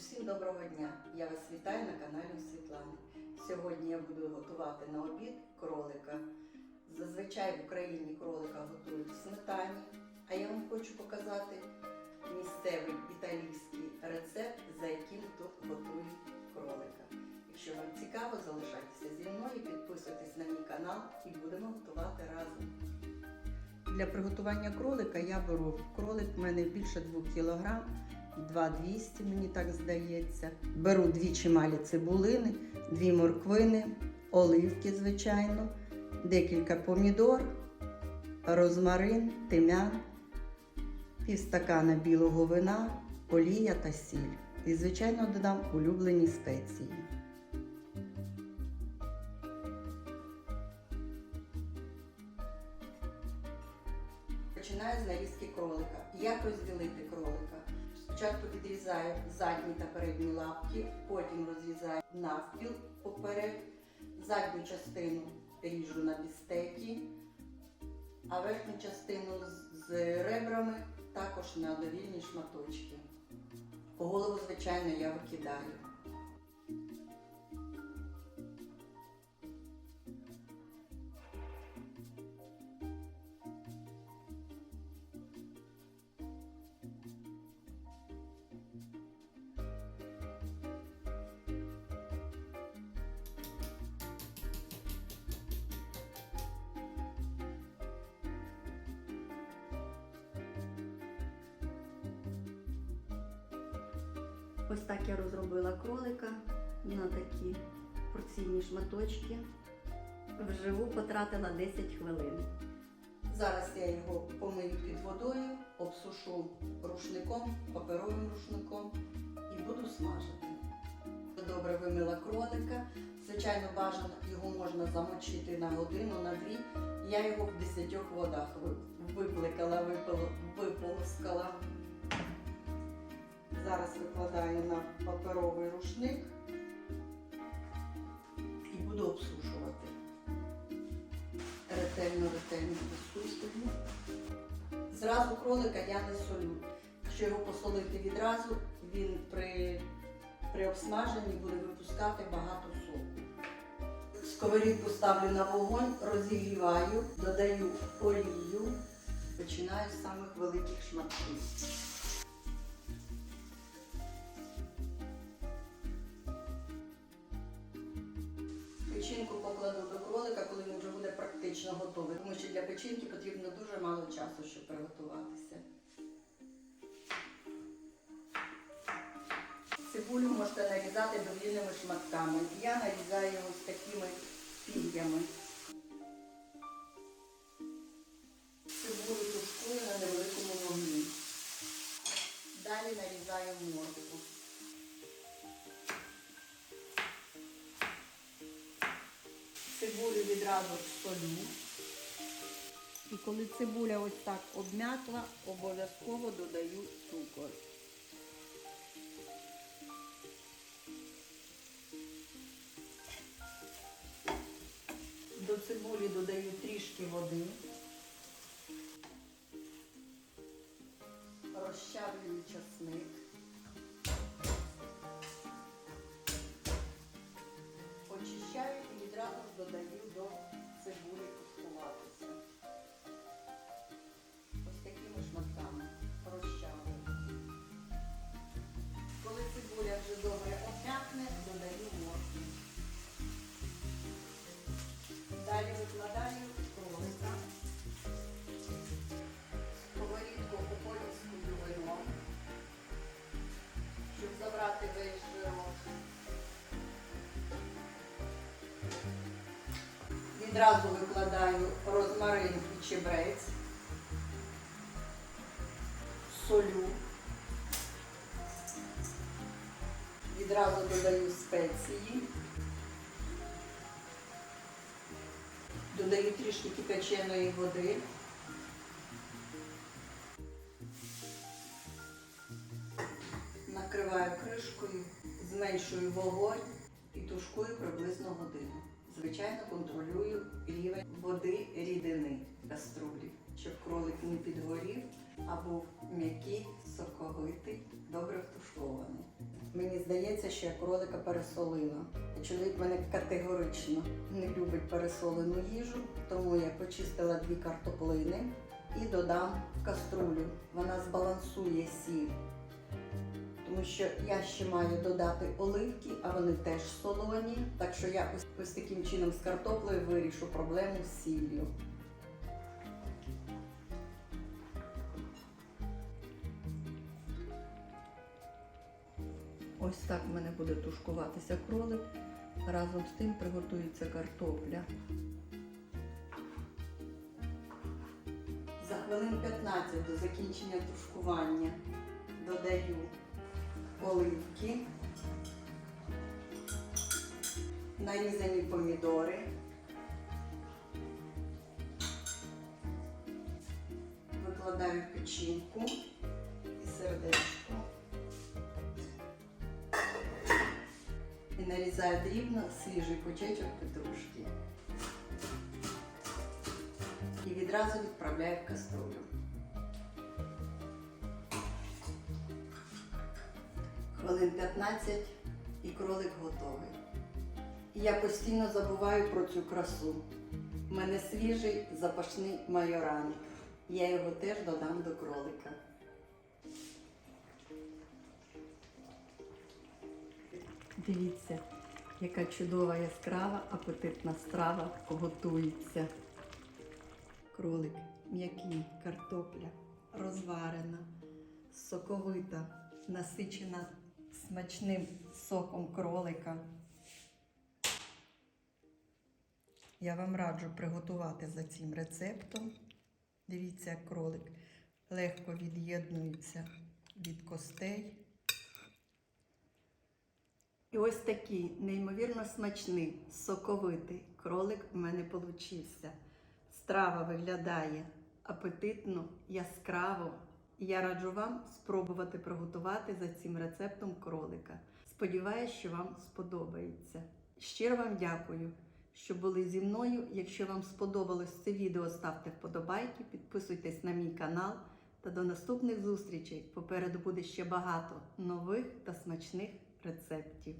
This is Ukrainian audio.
Усім доброго дня! Я вас вітаю на каналі Світлани. Сьогодні я буду готувати на обід кролика. Зазвичай в Україні кролика готують в сметані, а я вам хочу показати місцевий італійський рецепт, за яким тут готують кролика. Якщо вам цікаво, залишайтеся зі мною, підписуйтесь на мій канал і будемо готувати разом. Для приготування кролика я беру кролик, в мене більше 2 кг, 2,200, мені так здається. Беру дві чималі цибулини, дві морквини, оливки, звичайно, декілька помідор, розмарин, тим'ян, півстакана білого вина, олія та сіль. І, звичайно, додам улюблені спеції. Нарізки кролика. Як розділити кролика? Спочатку відрізаю задні та передні лапки, потім розрізаю навпіл поперек, задню частину ріжу на бістеки, а верхню частину з ребрами також на довільні шматочки. Голову, звичайно, я викидаю. Ось так я розробила кролика на такі порційні шматочки. Вживу потратила 10 хвилин. Зараз я його помию під водою, обсушу рушником, паперовим рушником і буду смажити. Добре вимила кролика. Звичайно, бажано його можна замочити на годину, на дві. Я його в 10 водах ви- випликала, виполоскала. Зараз викладаю на паперовий рушник і буду обсушувати. Ретельно, ретельно обсушую. Зразу кролика я не солю. Якщо його посолити відразу, він при, при обсмаженні буде випускати багато соку. Сковорідку ставлю на вогонь, розігріваю, додаю олію, починаю з самих великих шматків. Печінки потрібно дуже мало часу, щоб приготуватися. Цибулю можете нарізати довільними шматками. Я нарізаю ось такими пір'ями. Цибулю тушкую на невеликому вогні. Далі нарізаю моркву. Цибулю відразу солю. Коли цибуля ось так обм'якла, обов'язково додаю цукор. До цибулі додаю трішки води. Відразу викладаю розмарин і чебрець, солю. Відразу додаю спеції. Додаю трішки кипяченої води. Накриваю кришкою, зменшую вогонь і тушкую приблизно годину. Звичайно, контролюю води рідини каструлі, щоб кролик не підгорів. а був м'який, соковитий, добре втушкований. Мені здається, що я кролика пересолила. Чоловік мене категорично не любить пересолену їжу, тому я почистила дві картоплини і додам в каструлю. Вона збалансує сіль. Тому що я ще маю додати оливки, а вони теж солоні. Так що я ось, ось таким чином з картоплею вирішу проблему з сіллю. Ось так в мене буде тушкуватися кролик. Разом з тим приготується картопля. За хвилин 15 до закінчення тушкування додаю оливки, нарізані помідори, викладаю печінку і сердечко. І нарізаю дрібно свіжий кучечок петрушки. І відразу відправляю в каструлю. Хвилин 15 і кролик готовий. І я постійно забуваю про цю красу. У мене свіжий запашний майоран. Я його теж додам до кролика. Дивіться, яка чудова яскрава апетитна страва готується. Кролик м'який, картопля розварена, соковита, насичена смачним соком кролика. Я вам раджу приготувати за цим рецептом. Дивіться, як кролик легко від'єднується від костей. І ось такий неймовірно смачний, соковитий кролик в мене получився. Страва виглядає апетитно, яскраво. Я раджу вам спробувати приготувати за цим рецептом кролика. Сподіваюсь, що вам сподобається. Щиро вам дякую, що були зі мною. Якщо вам сподобалось це відео, ставте вподобайки, підписуйтесь на мій канал та до наступних зустрічей. Попереду буде ще багато нових та смачних рецептів.